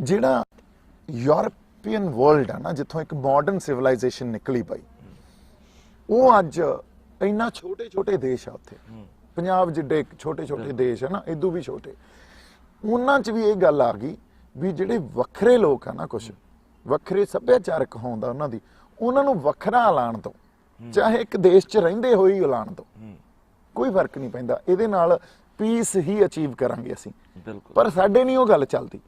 ਜਿਹੜਾ European world ਆ ਨਾ ਜਿੱਥੋਂ ਇੱਕ ਮਾਡਰਨ ਸਿਵਲਾਈਜੇਸ਼ਨ ਨਿਕਲੀ ਪਈ ਉਹ ਅੱਜ ਇੰਨਾ ਛੋਟੇ ਛੋਟੇ ਦੇਸ਼ ਆ ਉੱਥੇ। ਪੰਜਾਬ ਜਿੱਡੇ ਛੋਟੇ ਛੋਟੇ ਦੇਸ਼ ਆ ਨਾ ਇਦੋਂ ਵੀ ਛੋਟੇ। ਉਹਨਾਂ 'ਚ ਵੀ ਇਹ ਗੱਲ ਆ ਗਈ ਵੀ ਜਿਹੜੇ ਵੱਖਰੇ ਲੋਕ ਆ ਨਾ ਕੁਝ ਵੱਖਰੇ ਸੱਭਿਆਚਾਰਕ ਹੋਂਦਾ ਉਹਨਾਂ ਦੀ ਉਹਨਾਂ ਨੂੰ ਵੱਖਰਾ ਐਲਾਨ ਤੋਂ ਚਾਹੇ ਇੱਕ ਦੇਸ਼ 'ਚ ਰਹਿੰਦੇ ਹੋਏ ਹੀ ਐਲਾਨ ਤੋਂ ਕੋਈ ਫ਼ਰਕ ਨਹੀਂ ਪੈਂਦਾ। ਇਹਦੇ ਨਾਲ ਪੀਸ ਹੀ ਅਚੀਵ ਕਰਾਂਗੇ ਅਸੀਂ। ਬਿਲਕੁਲ। ਪਰ ਸਾਡੇ ਨਹੀਂ ਉਹ ਗੱਲ ਚੱਲਦੀ।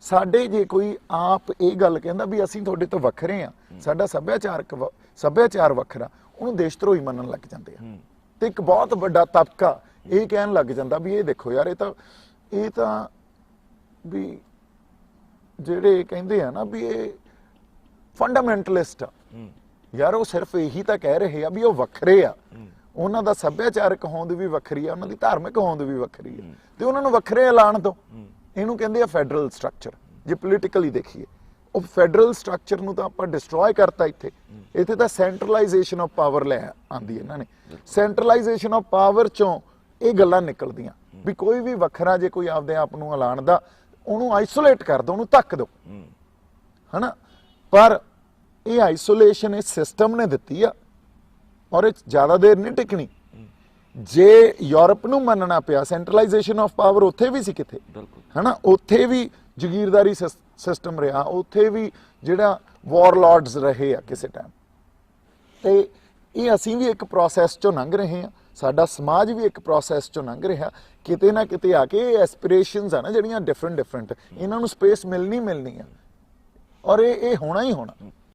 ਸਾਡੇ ਜੇ ਕੋਈ ਆਪ ਇਹ ਗੱਲ ਕਹਿੰਦਾ ਵੀ ਅਸੀਂ ਤੁਹਾਡੇ ਤੋਂ ਵੱਖਰੇ ਆ ਸਾਡਾ ਸੱਭਿਆਚਾਰਕ ਸੱਭਿਆਚਾਰ ਵੱਖਰਾ ਉਹਨੂੰ ਦੇਸ਼ ਧਰੋਹੀ ਮੰਨਣ ਲੱਗ ਜਾਂਦੇ ਆ। ਤੇ ਇੱਕ ਬਹੁਤ ਵੱਡਾ ਤਬਕਾ ਇਹ ਕਹਿਣ ਲੱਗ ਜਾਂਦਾ ਵੀ ਇਹ ਦੇਖੋ ਯਾਰ ਇਹ ਤਾਂ ਇਹ ਤਾਂ ਵੀ ਜਿਹੜੇ ਕਹਿੰਦੇ ਆ ਨਾ ਵੀ ਇਹ ਫੰਡਾਮੈਂਟਲਿਸਟ ਆ। ਯਾਰ ਉਹ ਸਿਰਫ ਇਹੀ ਤਾਂ ਕਹਿ ਰਹੇ ਆ ਵੀ ਉਹ ਵੱਖਰੇ ਆ। ਉਹਨਾਂ ਦਾ ਸੱਭਿਆਚਾਰਕ ਹੋਂਦ ਵੀ ਵੱਖਰੀ ਆ ਉਹਨਾਂ ਦੀ ਧਾਰਮਿਕ ਹੋਂਦ ਵੀ ਵੱਖਰੀ ਆ। ਤੇ ਉਹਨਾਂ ਨੂੰ ਵੱਖਰੇ ਐਲਾਨ ਤੋਂ ਇਹਨੂੰ ਕਹਿੰਦੇ ਆ ਫੈਡਰਲ ਸਟਰਕਚਰ। ਜੇ ਪੋਲੀਟੀਕਲੀ ਦੇਖੀਏ ਉਹ ਫੈਡਰਲ ਸਟਰਕਚਰ ਨੂੰ ਤਾਂ ਆਪਾਂ ਡਿਸਟਰੋਏ ਕਰਤਾ ਇੱਥੇ। ਇੱਥੇ ਤਾਂ ਸੈਂਟਰਲਾਈਜੇਸ਼ਨ ਆਫ ਪਾਵਰ ਲੈ ਆਂਦੀ ਇਹਨਾਂ ਨੇ। ਸੈਂਟਰਲਾਈਜੇਸ਼ਨ ਆਫ ਪਾਵਰ ਚੋਂ ਇਹ ਗੱਲਾਂ ਨਿਕਲਦੀਆਂ ਵੀ ਕੋਈ ਵੀ ਵੱਖਰਾ ਜੇ ਕੋਈ ਆਪਦੇ ਆਪ ਨੂੰ ਐਲਾਨਦਾ ਉਹਨੂੰ ਆਈਸੋਲੇਟ ਕਰ ਦੋ ਉਹਨੂੰ ਧੱਕ ਦਿਓ। ਹਨਾ? ਪਰ ਇਹ ਆਈਸੋਲੇਸ਼ਨ ਇਸ ਸਿਸਟਮ ਨੇ ਦਿੱਤੀ ਆ। ਔਰ ਇਹ ਜ਼ਿਆਦਾ ਦੇਰ ਨਹੀਂ ਟਿਕਣੀ। ਜੇ ਯੂਰਪ ਨੂੰ ਮੰਨਣਾ ਪਿਆ ਸੈਂਟਰਲਾਈਜੇਸ਼ਨ ਆਫ ਪਾਵਰ ਉੱਥੇ ਵੀ ਸੀ ਕਿੱਥੇ? ਹਨਾ? ਉੱਥੇ ਵੀ ਜ਼ਗੀਰਦਾਰੀ ਸਿਸਟਮ ਰਿਹਾ ਉੱਥੇ ਵੀ ਜਿਹੜਾ ਵਾਰਲਾਰਡਸ ਰਹੇ ਆ ਕਿਸੇ ਟਾਈਮ ਤੇ ਇਹ ਅਸੀਂ ਵੀ ਇੱਕ ਪ੍ਰੋਸੈਸ ਚੋਂ ਲੰਘ ਰਹੇ ਹਾਂ। ਸਾਡਾ ਸਮਾਜ ਵੀ ਇੱਕ ਪ੍ਰੋਸੈਸ ਚੋਂ ਲੰਘ ਰਿਹਾ। ਕਿਤੇ ਨਾ ਕਿਤੇ ਆ ਕੇ ਐਸਪੀਰੇਸ਼ਨਸ ਆ ਨਾ ਜਿਹੜੀਆਂ ਡਿਫਰੈਂਟ ਡਿਫਰੈਂਟ ਇਹਨਾਂ ਨੂੰ ਸਪੇਸ ਮਿਲਣੀ ਮਿਲਣੀ ਆ। ਔਰ ਇਹ ਇਹ ਹੋਣਾ ਹੀ ਹੋਣਾ।